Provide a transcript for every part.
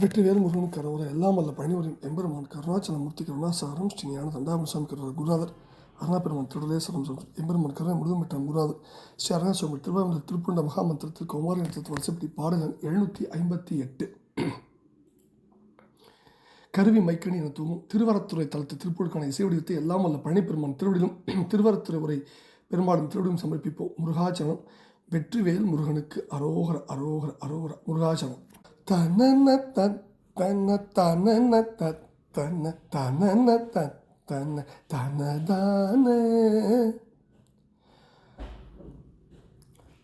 வெற்றிவேல் முருகன் கரவர எல்லாம் வல்ல பணிவரின் எம்பெருமான் கருணாச்சலமூர்த்தி கருணாசாரம் ஸ்ரீ ஞான தண்டாபுரசாமி கருவர் குருநாதர் அருணாபெருமான் திருடலேஸ்வரம் எம்பெருமான் கருணை முழுமைட்டான் குருநாதர். ஸ்ரீ அருணாசுவாமி திருவாரூர் திருப்பண்ட மகாமந்திரத்தில் குமாரி நட்சத்திர வருஷப்படி பாடல்கள் எழுநூற்றி ஐம்பத்தி எட்டு. கருவி மைக்கணி என தூங்கும் திருவரத்துறை தளத்து திருப்பூருக்கான இசை வடிவத்தை எல்லாம் வல்ல பழனிப்பெருமான் திருவடியிலும் திருவரத்துறை உரை பெரும்பாலும் திருவடியும் சமர்ப்பிப்போம். முருகாச்சலம் வெற்றிவேல் முருகனுக்கு அரோகர அரோகர அரோகர முருகாச்சலம் தனன தன் தன தனன தன தன தனதான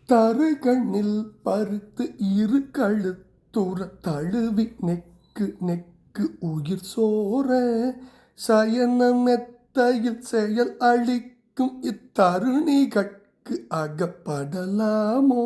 தருகண்ணில் பருத்து இரு கழுத்துற தழுவி நெக்கு நெக்கு உயிர் சோர சயன மெத்தையில் செயல் அளிக்கும் இத்தருணிகட்கு அகப்படலாமோ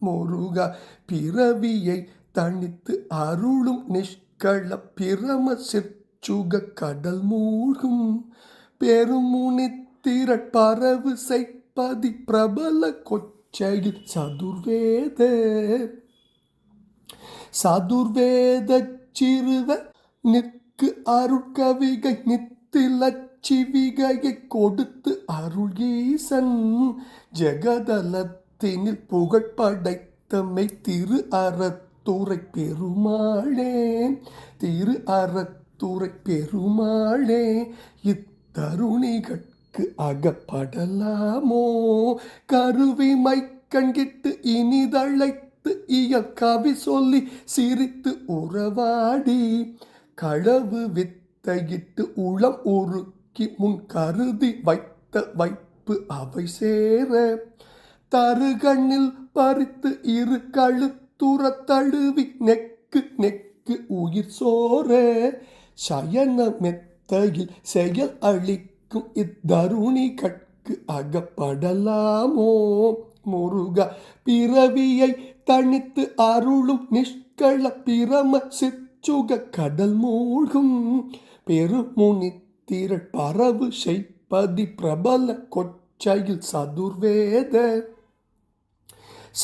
முருகா பிறவியை தனித்து அருளும் நிஷ்கள பிரம சிற்சுக கடல் மூழ்கும். பெருமுனித்திரட் பரவு செய்ப்பதி பிரபல கொச்சையில் சதுர்வேத. சதுர்வேத சிறுவ நிற்கு அருட்கவிகை நித்தில சிவிகையை கொடுத்து அருள் ஈசன். ஜெகதலத்தினில் புகழ்படைத்தமை திரு அறத்துறை பெருமாளே திரு அறத்துறை பெருமாளே இத்தருணிகட்கு அகப்படலாமோ? கருவி மைக்கண்கிட்டு இனிதழைத்து இயல் கவி சொல்லி சிரித்து உறவாடி களவு வித்தையிட்டு உளம் உருக்கி முன் கருதி வைத்த வைப்பு அவை சேர தருகண்ணில் பறித்து இரு கழுத்து கழுத்துற தழுவி நெக்கு நெக்கு உயிர் சோர. சயன மெத்தையில் செயல் அளிக்கும் இத்தருணி கட்கு அகப்படலாமோ? முருக பிறவியை தனித்து அருளும் நிஷ்கள பிரம சிற்சுக கடல் மூழ்கும். பெருமுனி திரள் பரவு செய்ப்பதி பிரபல கொச்சையில் சதுர்வேத.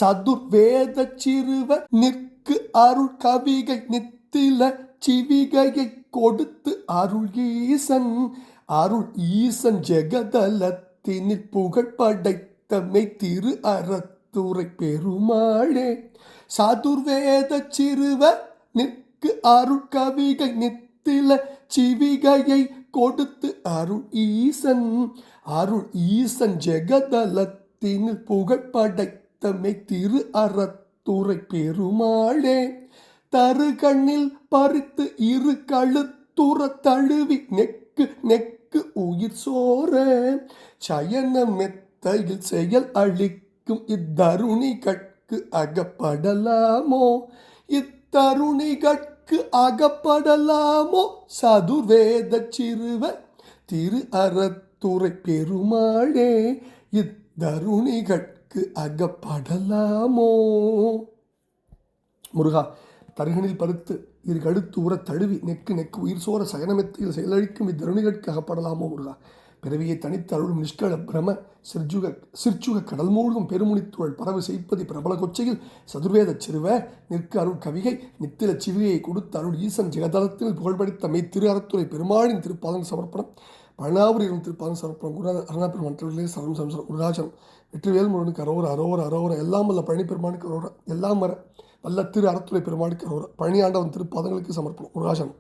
சதுர்வேத சிறுவ நிற்கு அருள் கவிகை நித்தில சிவிகையை கொடுத்து அருள் ஈசன். அருள் ஈசன் ஜெகதலத்தினில் புகழ் படைத்தமை திரு அறத்துரை பெருமாளே. சதுர்வேத சிறுவ நிற்கு அருள் கவிகை நித்தில சிவிகையை கொடுத்து அருள் ஈசன். அருள் ஈசன் ஜெகதலத்தினில் புகழ் படை படைத்தமை திரு அறத்துறை பெருமாளே தரு கண்ணில் பறித்து இரு கழுத்துற தழுவி நெக்கு நெக்கு உயிர் சோர சயன மெத்தையில் செயல் அழிக்கும் இத்தருணி கட்கு அகப்படலாமோ? இத்தருணி கட்கு அகப்படலாமோ? சதுர்வேத சிறுவ திரு அறத்துறை பெருமாளே இத் தருணிகட்கு அகப்படலாமோ? முருகா தருகனில் பருத்து இரு கழுத்து உர தழுவி நெக்கு நெக்கு உயிர் சோர சகனமெத்தியில் செயலழிக்கும் இத்தருணிகட்கு அகப்படலாமோ முருகா? பிறவியை தனித்து அருளும் நிஷ்கள பிரம சிர்ஜுக சிற்சுக கடல் மூழ்கும் பெருமுனித்துழல் பரவு செய்ப்பதி பிரபல கொச்சையில் சதுர்வேத சிறுவ நிற்கு அருள் கவிகை நித்தில சிவிகையை கொடுத்து அருள் ஈசன் ஜெகதளத்தில் புகழ்படித்த மெய் திரு அறத்துறை பெருமாளின் திருப்பாதன் சமர்ப்பணம். பழனாபுரியின் திருப்பாதம் சமர்ப்பணம் குரு அருணாபெருமான் திருவிழே சரம் சம்சரம் குருராஜம் வெற்றிவேல் முருகனுக்கு அரோர அரோர அரோர எல்லாம் வல்ல பழனி பெருமானுக்கு அரோர எல்லாம் வர வல்ல திரு அறத்துறை பெருமானுக்கு அரோர பழனி ஆண்டவன் திருப்பாதங்களுக்கு சமர்ப்பணம் குருராஜம்